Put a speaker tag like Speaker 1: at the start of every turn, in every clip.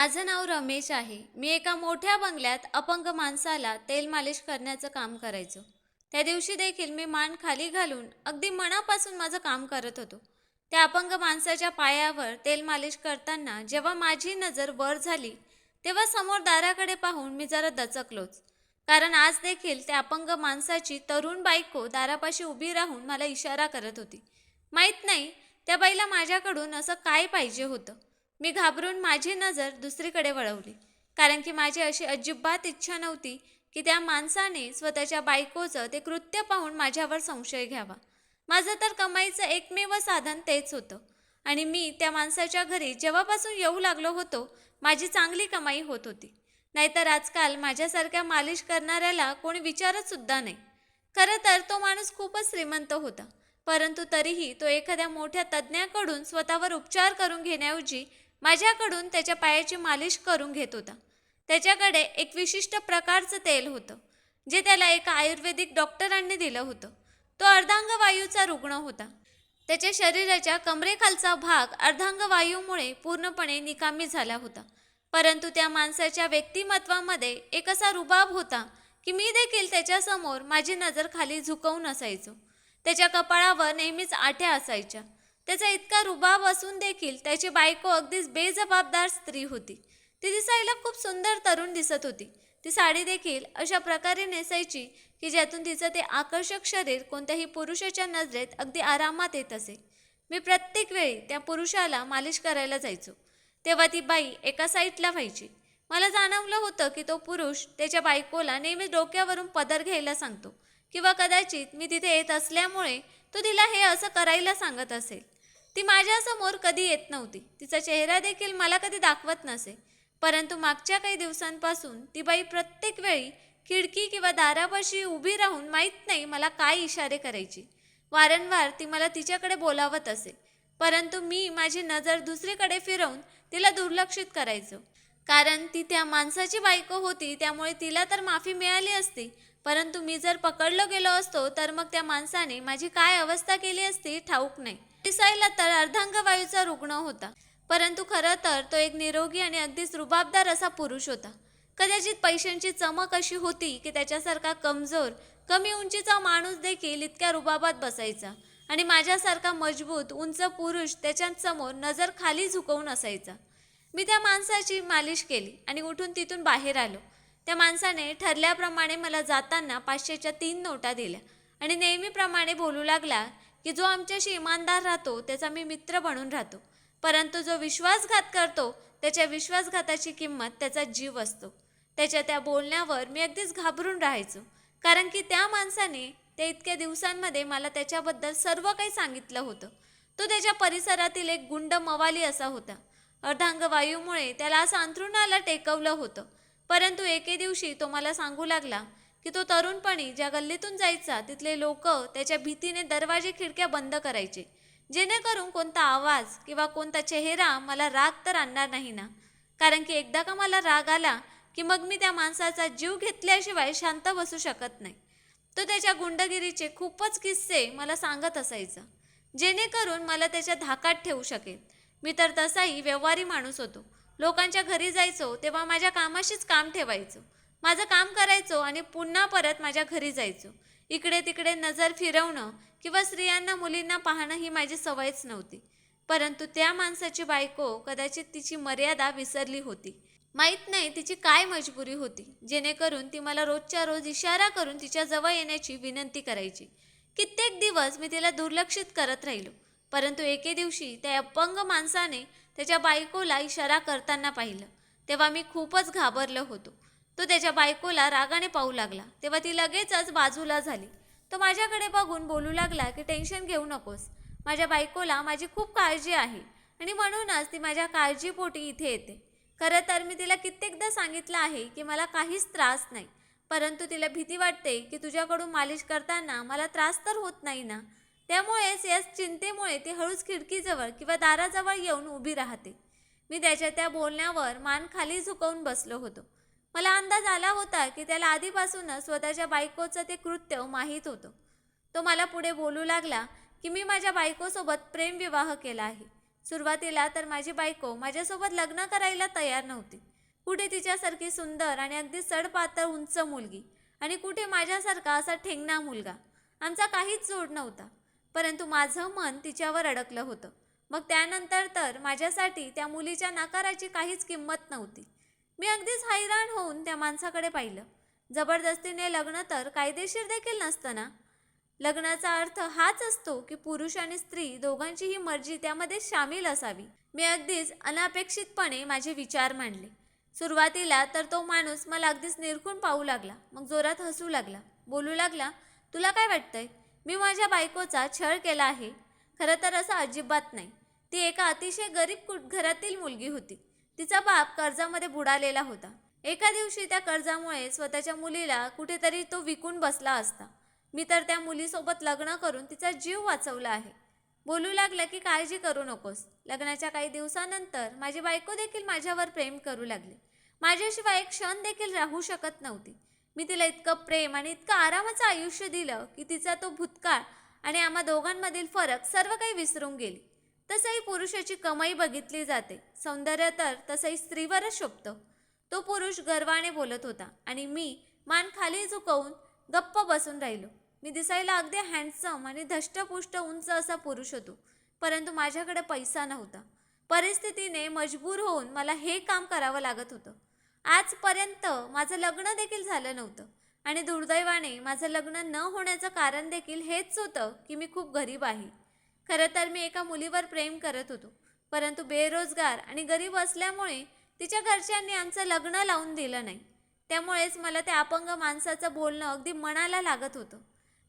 Speaker 1: माझं नाव रमेश आहे. मी एका मोठ्या बंगल्यात अपंग माणसाला तेल मालिश करण्याचं काम करायचो. त्या दिवशी देखील मी मान खाली घालून अगदी मनापासून माझं काम करत होतो. त्या अपंग माणसाच्या पायावर तेल मालिश करताना जेव्हा माझी नजर वर झाली तेव्हा समोर दाराकडे पाहून मी जरा दचकलोच. कारण आज देखील त्या अपंग माणसाची तरुण बायको दारापाशी उभी राहून मला इशारा करत होती. माहीत नाही त्या बाईला माझ्याकडून असं काय पाहिजे होतं? मी घाबरून माझी नजर दुसरीकडे वळवली. कारण की माझी अशी अजिबात इच्छा नव्हती की त्या माणसाने स्वतःच्या बायकोचं ते कृत्य पाहून माझ्यावर संशय घ्यावा. माझं तर कमाईचं एकमेव साधन तेच होतं. आणि मी त्या माणसाच्या घरी जेव्हापासून येऊ लागलो होतो माझी चांगली कमाई होत होती. नाहीतर आजकाल माझ्यासारख्या मालिश करणाऱ्याला कोणी विचारत सुद्धा नाही. खरं तर तो माणूस खूपच श्रीमंत होता. परंतु तरीही तो एखाद्या मोठ्या तज्ज्ञाकडून स्वतःवर उपचार करून घेण्याऐवजी माझ्याकडून त्याच्या पायाची मालिश करून घेत होता. त्याच्याकडे एक विशिष्ट प्रकारचं तेल होतं जे त्याला एका आयुर्वेदिक डॉक्टरांनी दिलं होतं. तो अर्धांगवायूचा रुग्ण होता. त्याच्या शरीराच्या कमरेखालचा भाग अर्धांगवायूमुळे पूर्णपणे निकामी झाला होता. परंतु त्या माणसाच्या व्यक्तिमत्वामध्ये एक असा रुबाब होता की मी देखील त्याच्यासमोर माझी नजर खाली झुकवून असायचो. त्याच्या कपाळावर नेहमीच आठ्या असायच्या. त्याचा इतका रुबाब असून देखील त्याची बायको अगदीच बेजबाबदार स्त्री होती. ती दिसायला खूप सुंदर तरुण दिसत होती. ती साडी देखील अशा प्रकारे नेसायची की ज्यातून तिचं ते आकर्षक शरीर कोणत्याही पुरुषाच्या नजरेत अगदी आरामात येत असे. मी प्रत्येक वेळी त्या पुरुषाला मालिश करायला जायचो. तेव्हा ती बाई एका साईडला व्हायची. मला जाणवलं होतं की तो पुरुष त्याच्या बायकोला नेहमी डोक्यावरून पदर घ्यायला सांगतो किंवा कदाचित मी तिथे येत असल्यामुळे तो तिला हे असं करायला सांगत असेल. ती माझ्यासमोर कधी येत नव्हती. तिचा चेहरा देखील मला कधी दाखवत नसे. परंतु मागच्या काही दिवसांपासून ती बाई प्रत्येक वेळी खिडकी किंवा दारापाशी उभी राहून माहीत नाही मला काय इशारे करायची. वारंवार ती मला तिच्याकडे बोलावत असे. परंतु मी माझी नजर दुसरीकडे फिरवून तिला दुर्लक्षित करायचो. कारण ती त्या माणसाची बायको होती त्यामुळे तिला तर माफी मिळाली असती परंतु मी जर पकडलो गेलो असतो तर मग त्या माणसाने माझी काय अवस्था केली असती ठाऊक नाही. दिसायला तर अर्धांगवायूचा रुग्ण होता. परंतु खरं तर तो एक निरोगी आणि अगदीच रुबाबदार असा पुरुष होता. कदाचित पैशांची चमक अशी होती की त्याच्यासारखा कमजोर कमी उंचीचा माणूस देखील इतक्या रुबाबात बसायचा आणि माझ्यासारखा मजबूत उंच पुरुष त्याच्यासमोर नजर खाली झुकवून असायचा. मी त्या माणसाची मालिश केली आणि उठून तिथून बाहेर आलो. त्या माणसाने ठरल्याप्रमाणे मला जाताना पाचशेच्या तीन नोटा दिल्या. आणि नेहमीप्रमाणे बोलू लागला की जो आमच्याशी इमानदार राहतो त्याचा मी मित्र बनून राहतो. परंतु जो विश्वासघात करतो त्याच्या विश्वासघाताची किंमत त्याचा जीव असतो. त्याच्या त्या बोलण्यावर मी अगदीच घाबरून राहायचो. कारण की त्या माणसाने त्या इतक्या दिवसांमध्ये मला त्याच्याबद्दल सर्व काही सांगितलं होतं. तो त्याच्या परिसरातील एक गुंड मवाली असा होता. अर्धांग वायूमुळे त्याला असं अंथरुणाला टेकवलं होतं. परंतु एके दिवशी तो मला सांगू लागला की तो तरुणपणी ज्या गल्लीतून जायचा तिथले लोक त्याच्या भीतीने दरवाजे खिडक्या बंद करायचे. जेणेकरून कोणता आवाज किंवा कोणता चेहरा मला राग तर आणणार नाही ना. कारण की एकदा का मला राग आला की मग मी त्या माणसाचा जीव घेतल्याशिवाय शांत बसू शकत नाही. तो त्याच्या गुंडगिरीचे खूपच किस्से मला सांगत असायचा. जेणेकरून मला त्याच्या धाकात ठेवू शकेल. मी तर तसाही व्यवहारी माणूस होतो. लोकांच्या घरी जायचो तेव्हा माझ्या कामाशीच काम ठेवायचो. माझं काम करायचो आणि पुन्हा परत माझ्या घरी जायचो. इकडे तिकडे नजर फिरवणं किंवा स्त्रियांना मुलींना पाहणं ही माझी सवयच नव्हती. परंतु त्या माणसाची बायको कदाचित तिची मर्यादा विसरली होती. माहीत नाही तिची काय मजबुरी होती जेणेकरून ती मला रोजच्या रोज इशारा करून तिच्या जवळ येण्याची विनंती करायची. कित्येक दिवस मी तिला दुर्लक्षित करत राहिलो परंतु एके दिवशी त्या अपंग माणसाने त्याच्या बायकोला इशारा करताना पाहिलं. तेव्हा मी खूपच घाबरलो होतो. तो त्याच्या बायकोला रागाने पाहू लागला. तेव्हा ती लगेचच बाजूला झाली. तो माझ्याकडे बघून बोलू लागला की टेन्शन घेऊ नकोस. माझ्या बायकोला माझी खूप काळजी आहे आणि म्हणूनच ती माझ्या काळजीपोटी इथे येते. खरं तर मी तिला कित्येकदा सांगितलं आहे की मला काहीच त्रास नाही. परंतु तिला भीती वाटते की तुझ्याकडून मालिश करताना मला त्रास तर होत नाही ना. त्यामुळेच या चिंतेमुळे ती हळूच खिडकीजवळ किंवा दाराजवळ येऊन उभी राहते. मी त्याच्या त्या बोलण्यावर मान खाली झुकवून बसलो होतो. मला अंदाज आला होता की त्याला आधीपासूनच स्वतःच्या बायकोचं ते कृत्य माहीत होतं. तो मला पुढे बोलू लागला की मी माझ्या बायकोसोबत प्रेमविवाह केला आहे. सुरुवातीला तर माझी बायको माझ्यासोबत लग्न करायला तयार नव्हती. कुठे तिच्यासारखी सुंदर आणि अगदी सडपातळ उंच मुलगी आणि कुठे माझ्यासारखा असा ठेंगणा मुलगा. आमचा काहीच जोड नव्हता. परंतु माझं मन तिच्यावर अडकलं होतं. मग त्यानंतर तर माझ्यासाठी त्या मुलीच्या नकाराची काहीच किंमत नव्हती. मी अगदीच हैराण होऊन त्या माणसाकडे पाहिलं. जबरदस्तीने लग्न तर कायदेशीर देखील नसतं ना? लग्नाचा अर्थ हाच असतो की पुरुष आणि स्त्री दोघांचीही मर्जी त्यामध्ये सामील असावी. मी अगदीच अनपेक्षितपणे माझे विचार मांडले. सुरुवातीला तर तो माणूस मला अगदीच निरखून पाहू लागला. मग जोरात हसू लागला. बोलू लागला तुला काय वाटतंय? मी माझ्या बायकोचा छळ केला आहे. खरं तर असं अजिबात नाही. ती एका अतिशय गरीब कुट घरातील मुलगी होती. तिचा बाप कर्जामध्ये बुडालेला होता. एका दिवशी त्या कर्जामुळे स्वतःच्या मुलीला कुठेतरी तो विकून बसला असता. मी तर त्या मुलीसोबत लग्न करून तिचा जीव वाचवला आहे. बोलू लागला की काळजी करू नकोस. लग्नाच्या काही दिवसानंतर माझी बायको देखील माझ्यावर प्रेम करू लागली. माझ्याशिवाय एक क्षण देखील राहू शकत नव्हती. मी तिला इतकं प्रेम आणि इतकं आरामाचं आयुष्य दिलं की तिचा तो भूतकाळ आणि आम्हा दोघांमधील फरक सर्व काही विसरून गेली. तसंही पुरुषाची कमाई बघितली जाते. सौंदर्य तर तसंही स्त्रीवरच शोभतं. तो पुरुष गर्वाने बोलत होता आणि मी मान खाली झुकवून गप्प बसून राहिलो. मी दिसायला अगदी हँडसम आणि धष्टपुष्ट उंच असा पुरुष होतो परंतु माझ्याकडे पैसा नव्हता. परिस्थितीने मजबूर होऊन मला हे काम करावं लागत होतं. आजपर्यंत माझं लग्न देखील झालं नव्हतं. आणि दुर्दैवाने माझं लग्न न होण्याचं कारण देखील हेच होतं की मी खूप गरीब आहे. खरं तर मी एका मुलीवर प्रेम करत होतो. परंतु बेरोजगार आणि गरीब असल्यामुळे तिच्या घरच्यांनी आमचं लग्न लावून दिलं नाही. त्यामुळेच मला त्या अपंग माणसाचं बोलणं अगदी मनाला लागत होतं.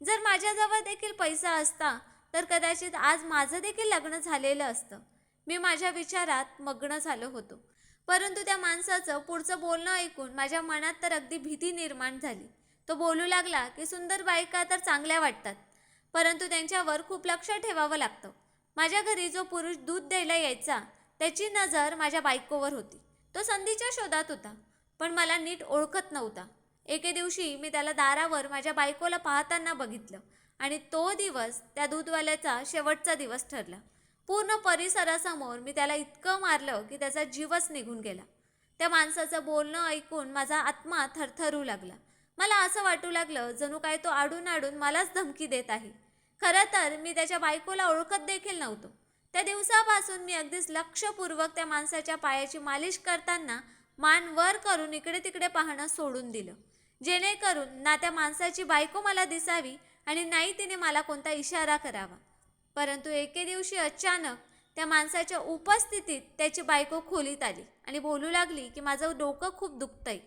Speaker 1: जर माझ्याजवळ देखील पैसा असता तर कदाचित आज माझं देखील लग्न झालेलं असतं. मी माझ्या विचारात मग्न झालो होतो. परंतु त्या माणसाचं पुढचं बोलणं ऐकून माझ्या मनात तर अगदी भीती निर्माण झाली. तो बोलू लागला की सुंदर बायका तर चांगल्या वाटतात परंतु त्यांच्यावर खूप लक्ष ठेवावं लागतं. माझ्या घरी जो पुरुष दूध द्यायला यायचा त्याची नजर माझ्या बायकोवर होती. तो संधीच्या शोधात होता पण मला नीट ओळखत नव्हता. एके दिवशी मी त्याला दारावर माझ्या बायकोला पाहताना बघितलं आणि तो दिवस त्या दूधवाल्याचा शेवटचा दिवस ठरला. पूर्ण परिसरासमोर मी त्याला इतकं मारलं की त्याचा जीवच निघून गेला. त्या माणसाचं बोलणं ऐकून माझा आत्मा थरथरू लागला. मला असं वाटू लागलं जणू काय तो आडून आडून मलाच धमकी देत आहे. खरं तर मी त्याच्या बायकोला ओळखत देखील नव्हतो. त्या दिवसापासून मी अगदीच लक्षपूर्वक त्या माणसाच्या पायाची मालिश करताना मान वर करून इकडे तिकडे पाहणं सोडून दिलं. जेणेकरून ना त्या माणसाची बायको मला दिसावी आणि नाही तिने मला कोणता इशारा करावा. परंतु एके दिवशी अचानक त्या माणसाच्या उपस्थितीत त्याची बायको खोलीत आली आणि बोलू लागली की माझं डोकं खूप दुखतंय.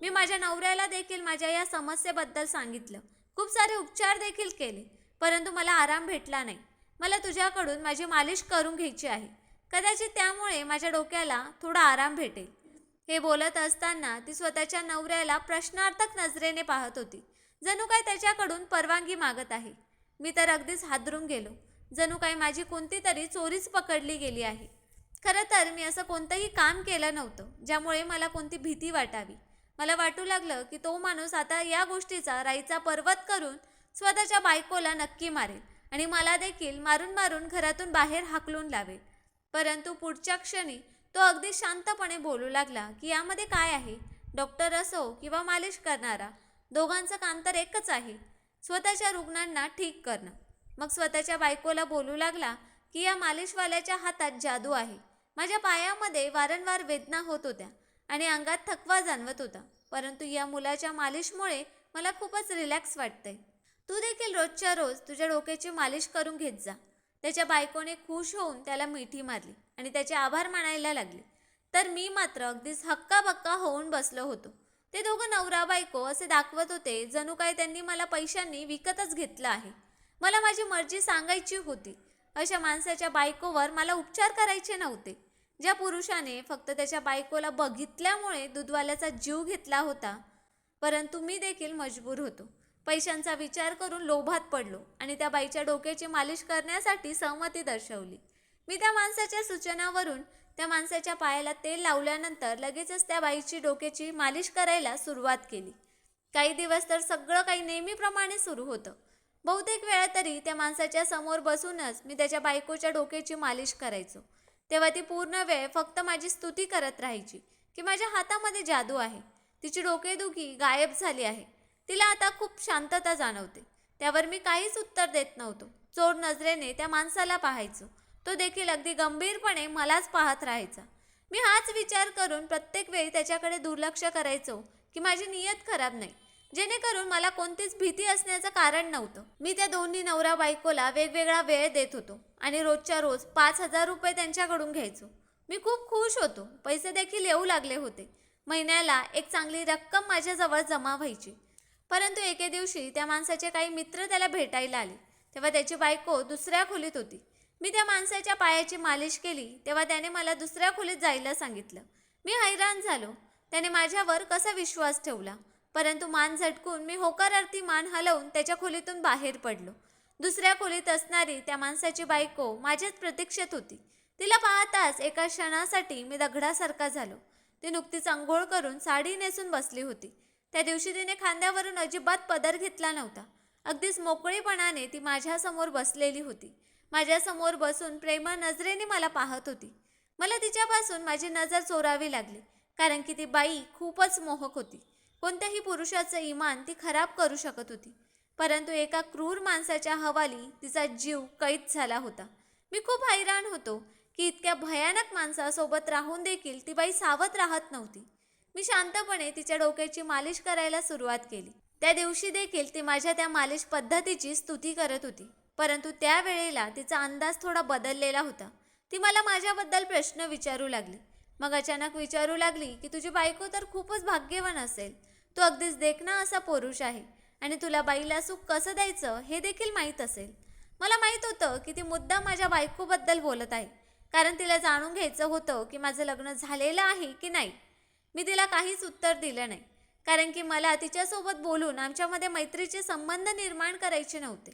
Speaker 1: मी माझ्या नवऱ्याला देखील माझ्या या समस्येबद्दल सांगितलं. खूप सारे उपचार देखील केले परंतु मला आराम भेटला नाही. मला तुझ्याकडून माझी मालिश करून घ्यायची आहे. कदाचित त्यामुळे माझ्या डोक्याला थोडा आराम भेटेल. हे बोलत असताना ती स्वतःच्या नवऱ्याला प्रश्नार्थक नजरेने पाहत होती. जणू काय त्याच्याकडून परवानगी मागत आहे? मी तर अगदीच हादरून गेलो. जणू काय माझी कोणती तरी चोरीच पकडली गेली आहे. खरं तर मी असं कोणतंही काम केलं नव्हतं ज्यामुळे मला कोणती भीती वाटावी. मला वाटू लागलं की तो माणूस आता या गोष्टीचा राईचा पर्वत करून स्वतःच्या बायकोला नक्की मारेल आणि मला देखील मारून मारून घरातून बाहेर हाकलून लावेल. परंतु पुढच्या क्षणी तो अगदी शांतपणे बोलू लागला की यामध्ये काय आहे? डॉक्टर असो किंवा मालिश करणारा दोघांचं काम तर एकच आहे. स्वतःच्या रुग्णांना ठीक करणं. मग स्वतःच्या बायकोला बोलू लागला की या मालिशवाल्याच्या हातात जादू आहे. माझ्या पायामध्ये वारंवार वेदना होत होत्या आणि अंगात थकवा जाणवत होता. परंतु या मुलाच्या मालिशमुळे मला खूपच रिलॅक्स वाटतंय. तू देखील रोजच्या रोज तुझ्या डोक्याची मालिश करून घेत जा. त्याच्या बायकोने खुश होऊन त्याला मिठी मारली आणि त्याचे आभार मानायला लागले. तर मी मात्र अगदीच हक्काबक्का होऊन बसलो होतो. ते दोघं नवरा बायको असे दाखवत होते जणू काय त्यांनी मला पैशांनी विकतच घेतलं आहे. मला माझी मर्जी सांगायची होती. अशा माणसाच्या बायकोवर मला उपचार करायचे नव्हते. ज्या पुरुषाने फक्त त्याच्या बायकोला बघितल्यामुळे दूधवाल्याचा जीव घेतला होता परंतु मी देखील मजबूर होतो. पैशांचा विचार करून लोभात पडलो आणि त्या बाईच्या डोक्याची मालिश करण्यासाठी सहमती दर्शवली. मी त्या माणसाच्या सूचनावरून त्या माणसाच्या पायाला तेल लावल्यानंतर लगेचच त्या बाईची डोक्याची मालिश करायला सुरुवात केली. काही दिवस तर सगळं काही नेहमीप्रमाणे सुरू होतं. बहुतेक वेळा तरी त्या माणसाच्या समोर बसूनच मी त्याच्या बायकोच्या डोक्याची मालिश करायचो. तेव्हा ती पूर्ण वेळ फक्त माझी स्तुती करत राहायची की माझ्या हातामध्ये जादू आहे. तिची डोकेदुखी गायब झाली आहे. तिला आता खूप शांतता जाणवते. त्यावर मी काहीच उत्तर देत नव्हतो. चोर नजरेने त्या माणसाला पाहायचो. तो देखील अगदी गंभीरपणे मलाच पाहत राहायचा. मी हाच विचार करून प्रत्येक वेळी त्याच्याकडे दुर्लक्ष करायचो की माझी नियत खराब नाही. जेणेकरून मला कोणतीच भीती असण्याचं कारण नव्हतं. मी त्या दोन्ही नवरा बायकोला वेगवेगळा वेळ देत होतो आणि रोजच्या रोज पाच हजार रुपये त्यांच्याकडून घ्यायचो. मी खूप खुश होतो. पैसे देखील येऊ लागले होते. महिन्याला एक चांगली रक्कम माझ्याजवळ जमा व्हायची. परंतु एके दिवशी त्या माणसाचे काही मित्र त्याला भेटायला आले. तेव्हा त्याची बायको दुसऱ्या खोलीत होती. मी त्या माणसाच्या पायाची मालिश केली. तेव्हा त्याने मला दुसऱ्या खोलीत जायला सांगितलं. मी हैराण झालो. त्याने माझ्यावर कसा विश्वास ठेवला? परंतु मान झटकून मी होकारार्थी मान हलवून त्याच्या खोलीतून बाहेर पडलो. दुसऱ्या खोलीत असणारी त्या माणसाची बायको माझ्याच प्रतीक्षेत होती. तिला पाहताच एका क्षणासाठी मी दगडासारखा झालो. ती नुकतीच आंघोळ करून साडी नेसून बसली होती. त्या दिवशी तिने खांद्यावरून अजिबात पदर घेतला नव्हता. अगदीच मोकळीपणाने ती माझ्यासमोर बसलेली होती. माझ्यासमोर बसून प्रेम नजरेने मला पाहत होती. मला तिच्यापासून माझी नजर चोरावी लागली कारण की ती बाई खूपच मोहक होती. कोणत्याही पुरुषाचं इमान ती खराब करू शकत होती. परंतु एका क्रूर माणसाच्या हवाली तिचा जीव कैद झाला होता. मी खूप हैराण होतो की इतक्या भयानक माणसासोबत राहून देखील ती बाई सावध राहत नव्हती. मी शांतपणे तिच्या डोक्याची मालिश करायला सुरुवात केली. त्या दिवशी देखील ती माझ्या त्या मालिश पद्धतीची स्तुती करत होती. परंतु त्यावेळेला तिचा अंदाज थोडा बदललेला होता. ती मला माझ्याबद्दल प्रश्न विचारू लागली. मग अचानक विचारू लागली की तुझी बायको तर खूपच भाग्यवान असेल. तू अगदीच देखना असा पुरुष आहे. आणि तुला बाईला सुख कसं द्यायचं हे देखील माहीत असेल. मला माहीत होतं की ती मुद्दा माझ्या बायकोबद्दल बोलत आहे. कारण तिला जाणून घ्यायचं होतं की माझं लग्न झालेलं आहे की नाही. मी तिला काहीच उत्तर दिलं नाही. कारण की मला तिच्यासोबत बोलून आमच्यामध्ये मैत्रीचे संबंध निर्माण करायचे नव्हते.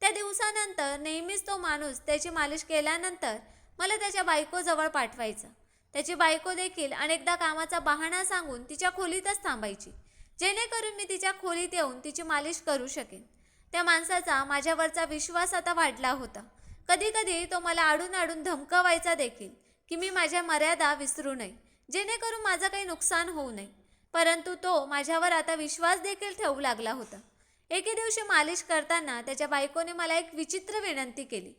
Speaker 1: त्या दिवसानंतर नेहमीच तो माणूस त्याची मालिश केल्यानंतर मला त्याच्या बायकोजवळ पाठवायचा. त्याची बायको देखील अनेकदा कामाचा बहाणा सांगून तिच्या खोलीतच थांबायची. जेणेकरून मी तिच्या खोलीत येऊन तिची मालिश करू शकेन. त्या माणसाचा माझ्यावरचा विश्वास आता वाढला होता. कधी कधी तो मला आडून आडून धमकवायचा देखील की मी माझ्या मर्यादा विसरू नये जेणेकरून माझं काही नुकसान होऊ नये. परंतु तो माझ्यावर आता विश्वास देखील ठेवू लागला होता. एके दिवशी मालिश करताना त्याच्या बायकोने मला एक विचित्र विनंती केली.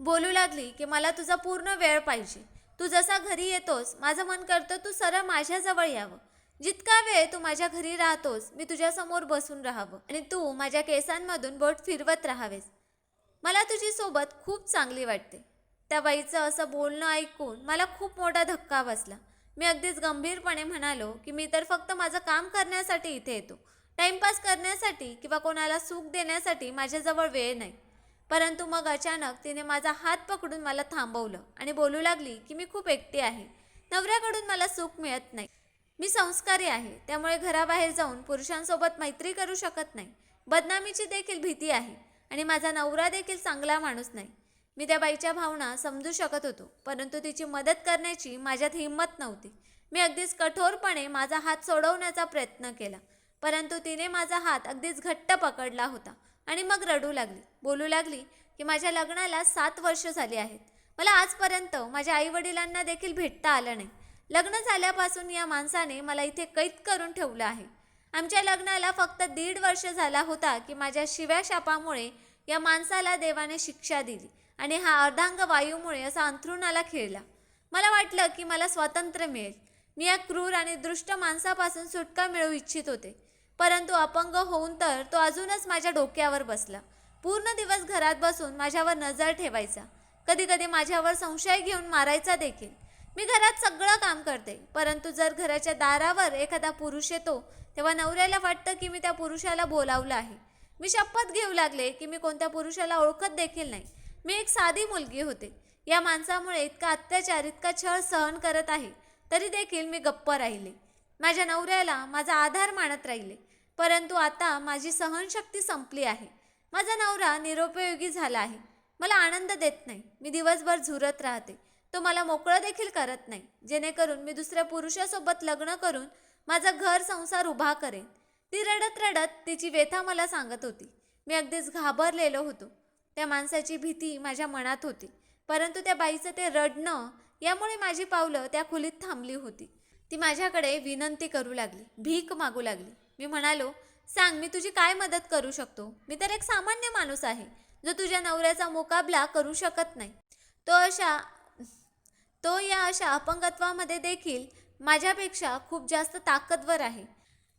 Speaker 1: बोलू लागली की मला तुझा पूर्ण वेळ पाहिजे. तू जसा घरी येतोस माझं मन करतं तू सरळ माझ्याजवळ यावं. जितका वेळ तू माझ्या घरी राहतोस मी तुझ्यासमोर बसून राहावं आणि तू माझ्या केसांमधून बोट फिरवत राहावेस. मला तुझी सोबत खूप चांगली वाटते. त्या बाईचं असं बोलणं ऐकून मला खूप मोठा धक्का बसला. मी अगदीच गंभीरपणे म्हणालो की मी तर फक्त माझं काम करण्यासाठी इथे येतो. टाईमपास करण्यासाठी किंवा कोणाला सुख देण्यासाठी माझ्याजवळ वेळ नाही. परंतु मग अचानक तिने माझा हात पकडून मला थांबवलं आणि बोलू लागली की मी खूप एकटी आहे. नवऱ्याकडून मला सुख मिळत नाही. मी संस्कारी आहे त्यामुळे घराबाहेर जाऊन पुरुषांसोबत मैत्री करू शकत नाही. बदनामीची देखील भीती आहे आणि माझा नवरा देखील चांगला माणूस नाही. मी त्या बाईच्या भावना समजू शकत होतो परंतु तिची मदत करण्याची माझ्यात हिंमत नव्हती. मी अगदीच कठोरपणे माझा हात सोडवण्याचा प्रयत्न केला परंतु तिने माझा हात अगदीच घट्ट पकडला होता आणि मग रडू लागली. बोलू लागली की माझ्या लग्नाला सात वर्ष झाली आहेत. मला आजपर्यंत माझ्या आईवडिलांना देखील भेटता आलं नाही. लग्न झाल्यापासून या माणसाने मला इथे कैद करून ठेवलं आहे. आमच्या लग्नाला फक्त दीड वर्ष झाला होता की माझ्या शिव्या शापामुळे या माणसाला देवाने शिक्षा दिली आणि हा अर्धांग वायूमुळे असा अंथरुणाला खेळला. मला वाटलं की मला स्वातंत्र्य मिळेल. मी या क्रूर आणि दृष्ट माणसापासून सुटका मिळवू इच्छित होते. परंतु अपंग होऊन तर तो अजूनच माझ्या डोक्यावर बसला. पूर्ण दिवस घरात बसून माझ्यावर नजर ठेवायचा. कधी कधी माझ्यावर संशय घेऊन मारायचा देखील. मी घरात सगळं काम करते. परंतु जर घराच्या दारावर एखादा पुरुष येतो तेव्हा नवऱ्याला वाटतं की मी त्या पुरुषाला बोलावलं आहे. मी शपथ घेऊ लागले की मी कोणत्या पुरुषाला ओळखत देखील नाही. मी एक साधी मुलगी होते. या माणसामुळे इतका अत्याचार इतका छळ सहन करत आहे तरी देखील मी गप्प राहिले. माझ्या नवऱ्याला माझा आधार मानत राहिले. परंतु आता माझी सहनशक्ती संपली आहे. माझा नवरा निरुपयोगी झाला आहे. मला आनंद देत नाही. मी दिवसभर झुरत राहते. तो मला मोकळं देखील करत नाही. जेणेकरून मी दुसऱ्या पुरुषासोबत लग्न करून माझा घर संसार उभा करेन. ती रडत रडत तिची व्यथा मला सांगत होती. मी अगदीच घाबरलेलो होतो. त्या माणसाची भीती माझ्या मनात होती. परंतु त्या बाईचं ते रडणं यामुळे माझी पावलं त्या खोलीत थांबली होती. ती माझ्याकडे विनंती करू लागली. भीक मागू लागली. मी म्हणालो सांग मी तुझी काय मदत करू शकतो? मी तर एक सामान्य माणूस आहे जो तुझ्या नवऱ्याचा मुकाबला करू शकत नाही. तो अशा तो या अशा अपंगत्वामध्ये देखील माझ्यापेक्षा खूप जास्त ताकदवर आहे.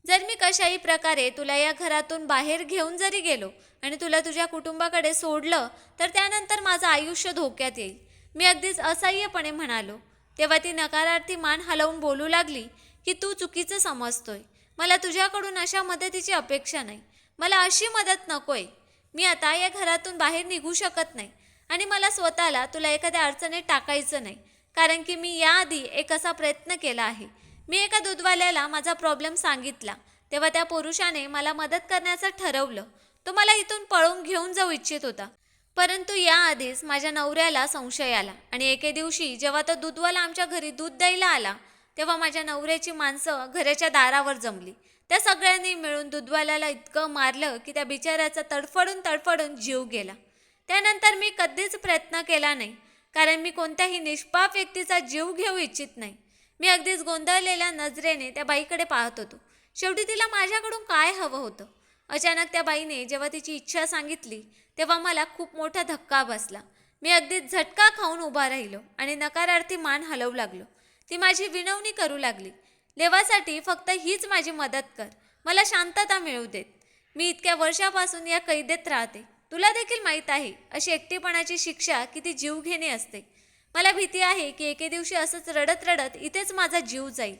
Speaker 1: जर मी कशाही प्रकारे तुला या घरातून बाहेर घेऊन जरी गेलो आणि तुला तुझ्या कुटुंबाकडे सोडलं तर त्यानंतर माझं आयुष्य धोक्यात येईल. मी अगदीच असह्यपणे म्हणालो. तेव्हा ती नकारार्थी मान हलवून बोलू लागली की तू चुकीचं समजतोय. मला तुझ्याकडून अशा मदतीची अपेक्षा नाही. मला अशी मदत नकोय. मी आता या घरातून बाहेर निघू शकत नाही आणि मला स्वतःला तुला एखाद्या अडचणीत टाकायचं नाही. कारण की मी याआधी एक असा प्रयत्न केला आहे. मी एका दूधवाल्याला माझा प्रॉब्लेम सांगितला. तेव्हा त्या पुरुषाने मला मदत करण्याचं ठरवलं. तो मला इथून पळून घेऊन जाऊ इच्छित होता. परंतु याआधीच माझ्या नवऱ्याला संशय आला आणि एके दिवशी जेव्हा तो दूधवाला आमच्या घरी दूध द्यायला आला तेव्हा माझ्या नवऱ्याची माणसं घराच्या दारावर जमली. त्या सगळ्यांनी मिळून दूधवाल्याला इतकं मारलं की त्या बिचाऱ्याचा तडफडून तडफडून जीव गेला. त्यानंतर मी कधीच प्रयत्न केला नाही. कारण मी कोणत्याही निष्पाप व्यक्तीचा जीव घेऊ इच्छित नाही. मी अगदीच गोंधळलेल्या नजरेने त्या बाईकडे पाहत होतो. शेवटी तिला माझ्याकडून काय हवं होतं? अचानक त्या बाईने जेव्हा तिची इच्छा सांगितली तेव्हा मला खूप मोठा धक्का बसला. मी अगदीच झटका खाऊन उभा राहिलो आणि नकारार्थी मान हलवू लागलो. ती माझी विनवणी करू लागली. देवासाठी फक्त हीच माझी मदत कर. मला शांतता मिळू देत. मी इतक्या वर्षापासून या कैदेत राहते. तुला देखील माहीत आहे अशी एकटेपणाची शिक्षा किती जीवघेणे असते. मला भीती आहे की एके दिवशी असंच रडत रडत इथेच माझा जीव जाईल.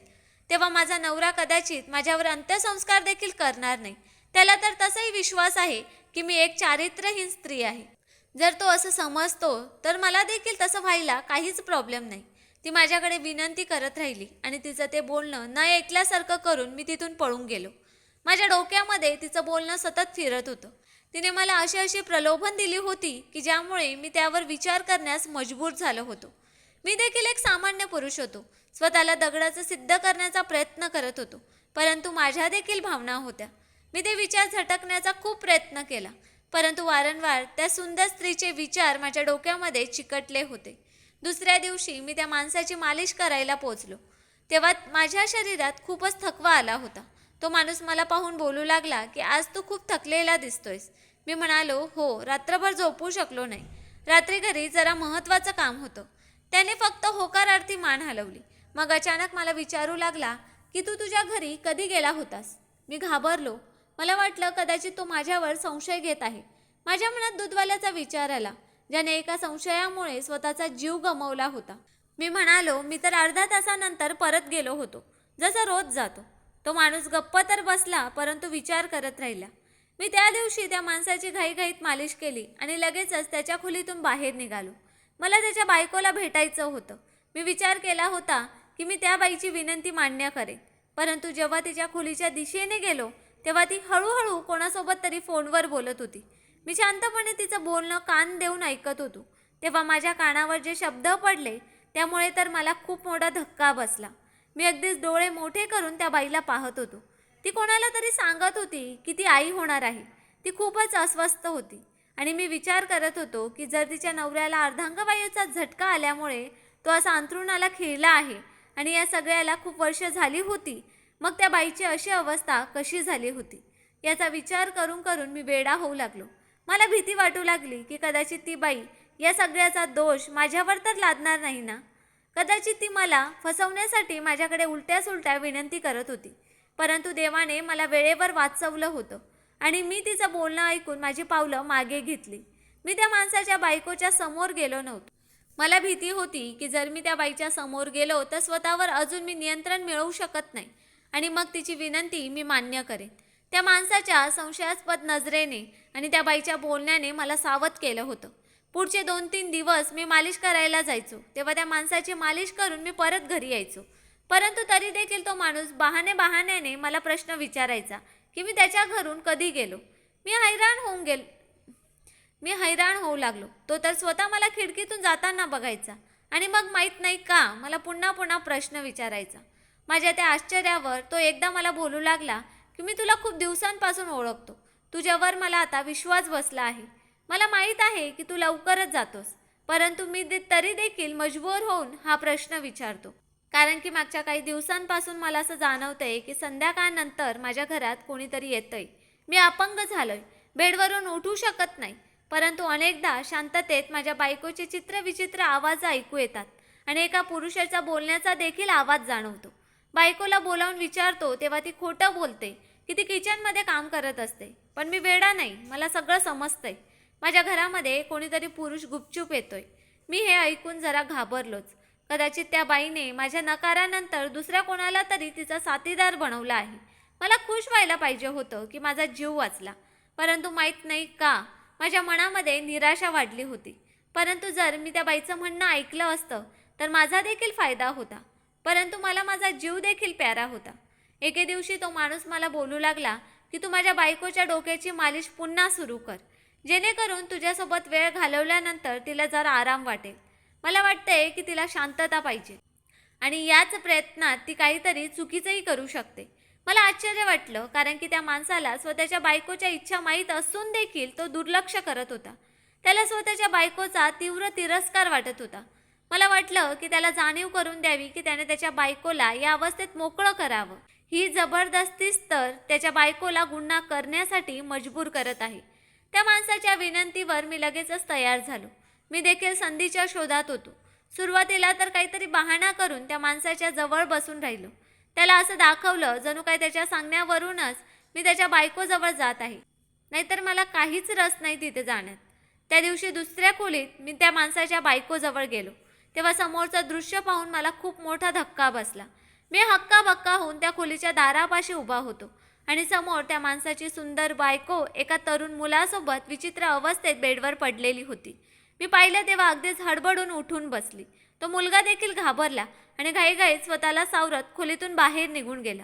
Speaker 1: तेव्हा माझा नवरा कदाचित माझ्यावर अंत्यसंस्कार देखील करणार नाही. त्याला तर तसाही विश्वास आहे की मी एक चारित्र्यहीन स्त्री आहे. जर तो असं समजतो तर मला देखील तसं व्हायला काहीच प्रॉब्लेम नाही. ती माझ्याकडे विनंती करत राहिली आणि तिचं ते बोलणं न ऐकल्यासारखं करून मी तिथून पळून गेलो. माझ्या डोक्यामध्ये तिचं बोलणं सतत फिरत होतं. तिने मला अशी अशी प्रलोभन दिली होती की ज्यामुळे मी त्यावर विचार करण्यास मजबूर झालो होतो. मी देखील एक सामान्य पुरुष होतो. स्वतःला दगडाचं सिद्ध करण्याचा प्रयत्न करत होतो. परंतु माझ्या देखील भावना होत्या. मी ते विचार झटकण्याचा खूप प्रयत्न केला. परंतु वारंवार त्या सुंदर स्त्रीचे विचार माझ्या डोक्यामध्ये चिकटले होते. दुसऱ्या दिवशी मी त्या माणसाची मालिश करायला पोचलो. तेव्हा माझ्या शरीरात खूपच थकवा आला होता. तो माणूस मला पाहून बोलू लागला की आज तू खूप थकलेला दिसतोयस. मी म्हणालो हो रात्रभर झोपू शकलो नाही. रात्री घरी जरा महत्त्वाचं काम होतं. त्याने फक्त होकारार्थी मान हलवली. मग अचानक मला विचारू लागला की तू तुझ्या घरी कधी गेला होतास? मी घाबरलो. मला वाटलं कदाचित तो माझ्यावर संशय घेत आहे. माझ्या मनात दूधवाल्याचा विचार आला ज्याने एका संशयामुळे स्वतःचा जीव गमावला होता. मी म्हणालो मी तर अर्धा तासानंतर परत गेलो होतो. जसं रोज जातो. तो माणूस गप्प तर बसला परंतु विचार करत राहिला. मी त्या दिवशी त्या माणसाची घाईघाईत मालिश केली आणि लगेचच त्याच्या खोलीतून बाहेर निघालो. मला त्याच्या बायकोला भेटायचं होतं. मी विचार केला होता की मी त्या बाईची विनंती मान्य करेन. परंतु जेव्हा तिच्या खोलीच्या दिशेने गेलो तेव्हा ती हळूहळू कोणासोबत तरी फोनवर बोलत होती. मी शांतपणे तिचं बोलणं कान देऊन ऐकत होतो. तेव्हा माझ्या कानावर जे शब्द पडले त्यामुळे तर मला खूप मोठा धक्का बसला. मी अगदीच डोळे मोठे करून त्या बाईला पाहत होतो. ती कोणाला तरी सांगत होती की ती आई होणार आहे. ती खूपच अस्वस्थ होती. आणि मी विचार करत होतो की जर तिच्या नवऱ्याला अर्धांगवायूचा झटका आल्यामुळे तो असा अंथरुणाला खिळला आहे आणि या सगळ्याला खूप वर्ष झाली होती मग त्या बाईची अशी अवस्था कशी झाली होती? याचा विचार करून करून मी वेडा होऊ लागलो. मला भीती वाटू लागली की कदाचित ती बाई या सगळ्याचा दोष माझ्यावर तर लादणार नाही ना? कदाचित ती मला फसवण्यासाठी माझ्याकडे उलट्या सुलट्या विनंती करत होती. परंतु देवाने मला वेळेवर वाचवलं होतं आणि मी तिचं बोलणं ऐकून माझी पावलं मागे घेतली. मी त्या माणसाच्या बायकोच्या समोर गेलो नव्हतो. मला भीती होती की जर मी त्या बाईच्या समोर गेलो तर स्वतःवर अजून मी नियंत्रण मिळवू शकत नाही आणि मग तिची विनंती मी मान्य करेन. त्या माणसाच्या संशयास्पद नजरेने आणि त्या बाईच्या बोलण्याने मला सावध केलं होतं. पुढचे दोन तीन दिवस मी मालिश करायला जायचो. तेव्हा त्या माणसाची मालिश करून मी परत घरी यायचो. परंतु तरी देखील तो माणूस बहाणे बहाण्याने मला प्रश्न विचारायचा की मी त्याच्या घरून कधी गेलो? मी हैराण होऊन गेल मी हैराण होऊ लागलो. तो तर स्वतः मला खिडकीतून जाताना बघायचा आणि मग माहीत नाही का मला पुन्हा पुन्हा प्रश्न विचारायचा. माझ्या त्या आश्चर्यावर तो एकदा मला बोलू लागला की मी तुला खूप दिवसांपासून ओळखतो. तुझ्यावर मला आता विश्वास बसला आहे. मला माहीत आहे की तू लवकरच जातोस परंतु मी दे तरी देखील मजबूर होऊन हा प्रश्न विचारतो. कारण की मागच्या काही दिवसांपासून मला असं जाणवतंय की संध्याकाळनंतर माझ्या घरात कोणीतरी येतंय. मी अपंग झालोय. बेडवरून उठू शकत नाही. परंतु अनेकदा शांततेत माझ्या बायकोचे चित्रविचित्र आवाज ऐकू येतात आणि एका पुरुषाचा बोलण्याचा देखील आवाज जाणवतो. बायकोला बोलावून विचारतो तेव्हा ती खोटं बोलते की ती किचनमध्ये काम करत असते. पण मी वेडा नाही मला सगळं समजतंय. माझ्या घरामध्ये कोणीतरी पुरुष गुपचूप येतोय. मी हे ऐकून जरा घाबरलोच. कदाचित त्या बाईने माझ्या नकारानंतर दुसऱ्या कोणाला तरी तिचा साथीदार बनवला आहे. मला खुश व्हायला पाहिजे होतं की माझा जीव वाचला. परंतु माहीत नाही का माझ्या मनामध्ये निराशा वाढली होती. परंतु जर मी त्या बाईचं म्हणणं ऐकलं असतं तर माझा देखील फायदा होता. परंतु मला माझा जीव देखील प्यारा होता. एके दिवशी तो माणूस मला बोलू लागला की तू माझ्या बायकोच्या डोक्याची मालिश पुन्हा सुरू कर. जेणेकरून तुझ्यासोबत वेळ घालवल्यानंतर तिला जरा आराम वाटेल. मला वाटतंय की तिला शांतता पाहिजे. आणि याच प्रयत्नात ती काहीतरी चुकीचंही करू शकते. मला आश्चर्य वाटलं कारण की त्या माणसाला स्वतःच्या बायकोच्या इच्छा माहीत असून देखील तो दुर्लक्ष करत होता. त्याला स्वतःच्या बायकोचा तीव्र तिरस्कार वाटत होता. मला वाटलं की त्याला जाणीव करून द्यावी की त्याने त्याच्या बायकोला या अवस्थेत मोकळं करावं. ही जबरदस्तीच तर त्याच्या बायकोला गुन्हा करण्यासाठी मजबूर करत आहे. त्या माणसाच्या विनंतीवर मी लगेचच तयार झालो. मी देखील संधीच्या शोधात होतो. सुरुवातीला तर काहीतरी बहाणा करून त्या माणसाच्या जवळ बसून राहिलो. त्याला असं दाखवलं जणू काय त्याच्या सांगण्यावरूनच मी त्याच्या बायकोजवळ जात आहे. नाहीतर मला काहीच रस नाही तिथे जाण्यात. त्या दिवशी दुसऱ्या खोलीत मी त्या माणसाच्या बायकोजवळ गेलो. तेव्हा समोरचं दृश्य पाहून मला खूप मोठा धक्का बसला. मी हक्का बक्का होऊन त्या खोलीच्या दारापाशी उभा होतो. आणि समोर त्या माणसाची सुंदर बायको एका तरुण मुलासोबत विचित्र अवस्थेत बेडवर पडलेली होती. मी पाहिलं तेव्हा अगदीच हडबडून उठून बसली. तो मुलगा देखील घाबरला आणि घाईघाईत स्वतःला सावरत खोलीतून बाहेर निघून गेला.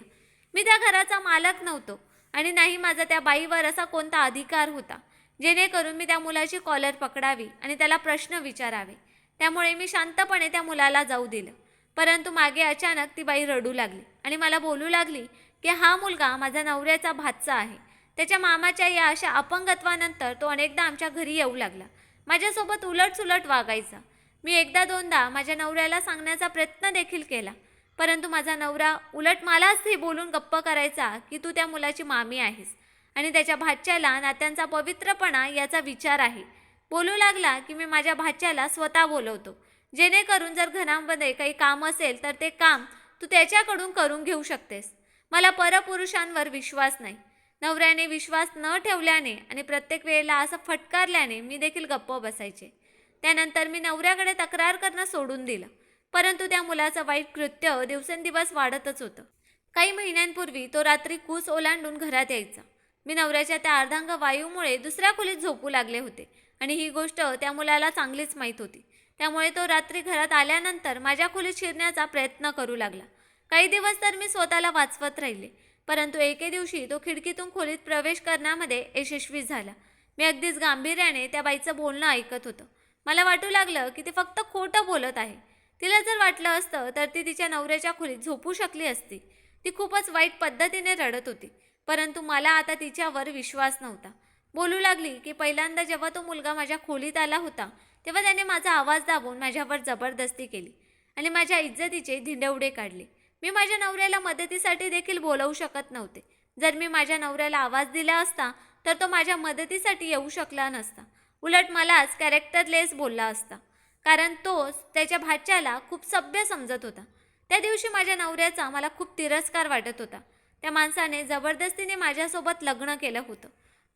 Speaker 1: मी त्या घराचा मालक नव्हतो आणि नाही माझा त्या बाईवर असा कोणता अधिकार होता. जेणेकरून मी त्या मुलाची कॉलर पकडावी आणि त्याला प्रश्न विचारावे. त्यामुळे मी शांतपणे त्या मुलाला जाऊ दिलं. परंतु मागे अचानक ती बाई रडू लागली आणि मला बोलू लागली की हा मुलगा माझा नवऱ्याचा भाचा आहे. त्याच्या मामाच्या या अशा अपंगत्वानंतर तो अनेकदा आमच्या घरी येऊ लागला. माझ्यासोबत उलटसुलट वागायचा. मी एकदा दोनदा माझ्या नवऱ्याला सांगण्याचा प्रयत्न देखील केला. परंतु माझा नवरा उलट मलाच हे बोलून गप्प करायचा की तू त्या मुलाची मामी आहेस. आणि त्याच्या भाच्याला नात्यांचा पवित्रपणा याचा विचार आहे. बोलू लागला की मी माझ्या भाच्याला स्वतः बोलवतो. जेणेकरून जर घरामध्ये काही काम असेल तर ते काम तू त्याच्याकडून करून घेऊ शकतेस. मला परपुरुषांवर विश्वास नाही. नवऱ्याने विश्वास न ठेवल्याने आणि प्रत्येक वेळेला असं फटकारल्याने मी देखील गप्प बसायचे. त्यानंतर मी नवऱ्याकडे तक्रार करणं सोडून दिलं. परंतु त्या मुलाचं वाईट कृत्य दिवसेंदिवस वाढतच होतं. काही महिन्यांपूर्वी तो रात्री कूस ओलांडून घरात यायचा. मी नवऱ्याच्या त्या अर्धांग वायूमुळे दुसऱ्या खोलीत झोपू लागले होते आणि ही गोष्ट त्या मुलाला चांगलीच माहीत होती. त्यामुळे तो रात्री घरात आल्यानंतर माझ्या खोलीत शिरण्याचा प्रयत्न करू लागला. काही दिवस तर मी स्वतःला वाचवत राहिले. परंतु एके दिवशी तो खिडकीतून खोलीत प्रवेश करण्यामध्ये यशस्वी झाला. मी अगदीच गांभीर्याने त्या बाईचं बोलणं ऐकत होतं. मला वाटू लागलं की ती फक्त खोटं बोलत आहे. तिला जर वाटलं असतं तर ती तिच्या नवऱ्याच्या खोलीत झोपू शकली असती. ती खूपच वाईट पद्धतीने रडत होती. परंतु मला आता तिच्यावर विश्वास नव्हता. बोलू लागली की पहिल्यांदा जेव्हा तो मुलगा माझ्या खोलीत आला होता तेव्हा त्याने माझा आवाज दाबून माझ्यावर जबरदस्ती केली आणि माझ्या इज्जतीचे धिंडवडे काढले. मी माझ्या नवऱ्याला मदतीसाठी देखील बोलवू शकत नव्हते. जर मी माझ्या नवऱ्याला आवाज दिला असता तर तो माझ्या मदतीसाठी येऊ शकला नसता. उलट मलाच कॅरेक्टरलेस बोलला असता. कारण तोच त्याच्या भाच्याला खूप सभ्य समजत होता. त्या दिवशी माझ्या नवऱ्याचा मला खूप तिरस्कार वाटत होता. त्या माणसाने जबरदस्तीने माझ्यासोबत लग्न केलं होतं.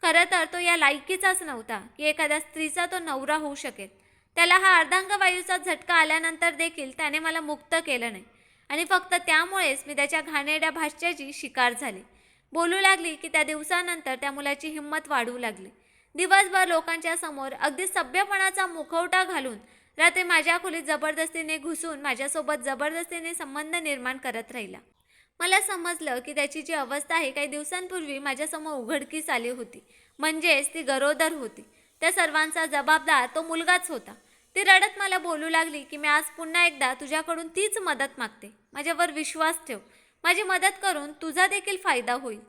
Speaker 1: खरं तर तो या लायकीचाच नव्हता की एखाद्या स्त्रीचा तो नवरा होऊ शकेल. त्याला हा अर्धांग वायूचा झटका आल्यानंतर देखील त्याने मला मुक्त केलं नाही. आणि फक्त त्यामुळेच मी त्याच्या घाणेरड्या भाष्याची शिकार झाली. बोलू लागली की त्या दिवसानंतर त्या मुलाची हिंमत वाढू लागली. दिवसभर लोकांच्या समोर अगदी सभ्यपणाचा मुखवटा घालून रात्री माझ्या खोलीत जबरदस्तीने घुसून माझ्यासोबत जबरदस्तीने संबंध निर्माण करत राहिला. मला समजलं की त्याची जी अवस्था आहे काही दिवसांपूर्वी माझ्यासमोर उघडकीस आली होती. म्हणजेच ती गरोदर होती. त्या सर्वांचा जबाबदार तो मुलगाच होता. ती रडत मला बोलू लागली की मी आज पुन्हा एकदा तुझ्याकडून तीच मदत मागते. माझ्यावर विश्वास ठेव. माझी मदत करून तुझा देखील फायदा होईल.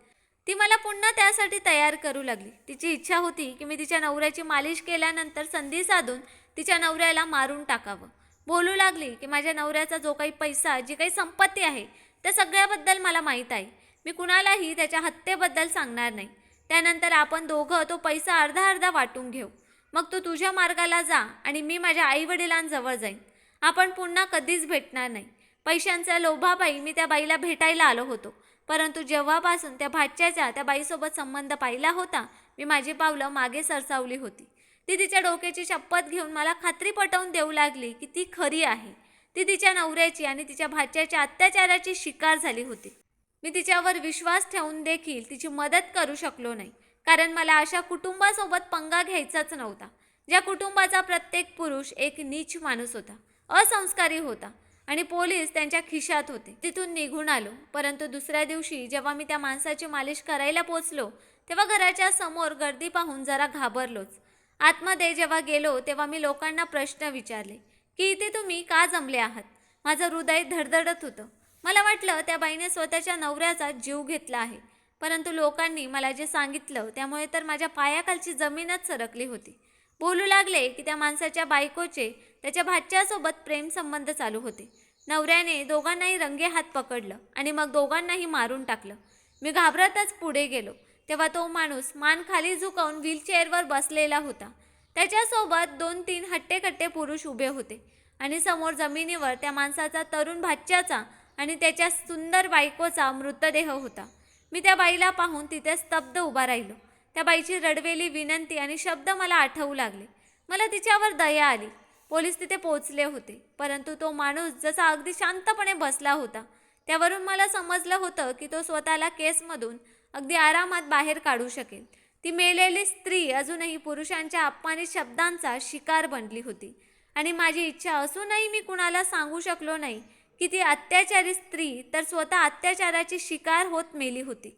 Speaker 1: ती मला पुन्हा त्यासाठी तयार करू लागली. तिची इच्छा होती की मी तिच्या नवऱ्याची मालिश केल्यानंतर संधी साधून तिच्या नवऱ्याला मारून टाकावं. बोलू लागली की माझ्या नवऱ्याचा जो काही पैसा जी काही संपत्ती आहे त्या सगळ्याबद्दल मला माहीत आहे. मी कुणालाही त्याच्या हत्येबद्दल सांगणार नाही. त्यानंतर आपण दोघं तो पैसा अर्धा अर्धा वाटून घेऊ. मग तू तुझ्या मार्गाला जा आणि मी माझ्या आईवडिलांजवळ जाईन. आपण पुन्हा कधीच भेटणार नाही. पैशांचा लोभाबाई मी त्या बाईला भेटायला आलो होतो. परंतु जेव्हापासून त्या भाच्याच्या त्या बाईसोबत संबंध पाहिला होता मी माझी पावलं मागे सरसावली होती. ती तिच्या डोक्याची शपथ घेऊन मला खात्री पटवून देऊ लागली की ती खरी आहे. ती तिच्या नवऱ्याची आणि तिच्या भाच्याच्या अत्याचाराची शिकार झाली होती. मी तिच्यावर विश्वास ठेवून देखील तिची मदत करू शकलो नाही. कारण मला अशा कुटुंबासोबत पंगा घ्यायचाच नव्हता. ज्या कुटुंबाचा प्रत्येक पुरुष एक नीच माणूस होता असंस्कारी होता आणि पोलीस त्यांच्या खिशात होते. तिथून निघून आलो. परंतु दुसऱ्या दिवशी जेव्हा मी त्या माणसाची मालिश करायला पोचलो तेव्हा घराच्या समोर गर्दी पाहून जरा घाबरलोच. आतमध्ये जेव्हा गेलो तेव्हा मी लोकांना प्रश्न विचारले की इथे तुम्ही का जमले आहात? माझं हृदय धडधडत होतं. मला वाटलं त्या बाईने स्वतःच्या नवऱ्याचा जीव घेतला आहे. परंतु लोकांनी मला जे सांगितलं त्यामुळे तर माझ्या पायाखालची जमीनच सरकली होती. बोलू लागले की त्या माणसाच्या बायकोचे त्याच्या भाच्यासोबत प्रेमसंबंध चालू होते. नवऱ्याने दोघांनाही रंगे हात पकडलं आणि मग दोघांनाही मारून टाकलं. मी घाबरतच पुढे गेलो. तेव्हा तो माणूस मान खाली झुकवून व्हीलचेअरवर बसलेला होता. त्याच्यासोबत दोन तीन हट्टेकट्टे पुरुष उभे होते आणि समोर जमिनीवर त्या माणसाचा तरुण भाच्याचा आणि त्याच्या सुंदर बायकोचा मृतदेह होता. मी त्या बाईला पाहून तिथे स्तब्ध उभा राहिलो. त्या बाईची रडवेली विनंती आणि शब्द मला आठवू लागले. मला तिच्यावर दया आली. पोलीस तिथे पोचले होते परंतु तो माणूस जसा अगदी शांतपणे बसला होता त्यावरून मला समजलं होतं की तो स्वतःला केसमधून अगदी आरामात बाहेर काढू शकेल. ती मेलेली स्त्री अजूनही पुरुषांच्या अपमानित शब्दांचा शिकार बनली होती. आणि माझी इच्छा असूनही मी कुणाला सांगू शकलो नाही की ती अत्याचारी स्त्री तर स्वतः अत्याचाराची शिकार होत मेली होती.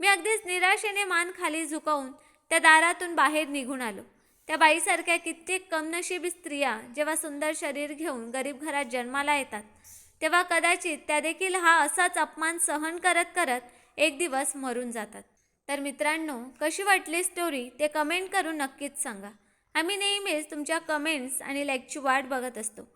Speaker 1: मी अगदीच निराशेने मान खाली झुकवून त्या दारातून बाहेर निघून आलो. त्या बाईसारख्या कित्येक कमनशिबी स्त्रिया जेव्हा सुंदर शरीर घेऊन गरीब घरात जन्माला येतात तेव्हा कदाचित त्या देखील हा असाच अपमान सहन करत करत एक दिवस मरून जातात. तर मित्रांनो कशी वाटली स्टोरी ते कमेंट करून नक्कीच सांगा. आम्ही नेहमीच तुमच्या कमेंट्स आणि लाईकची वाट बघत असतो.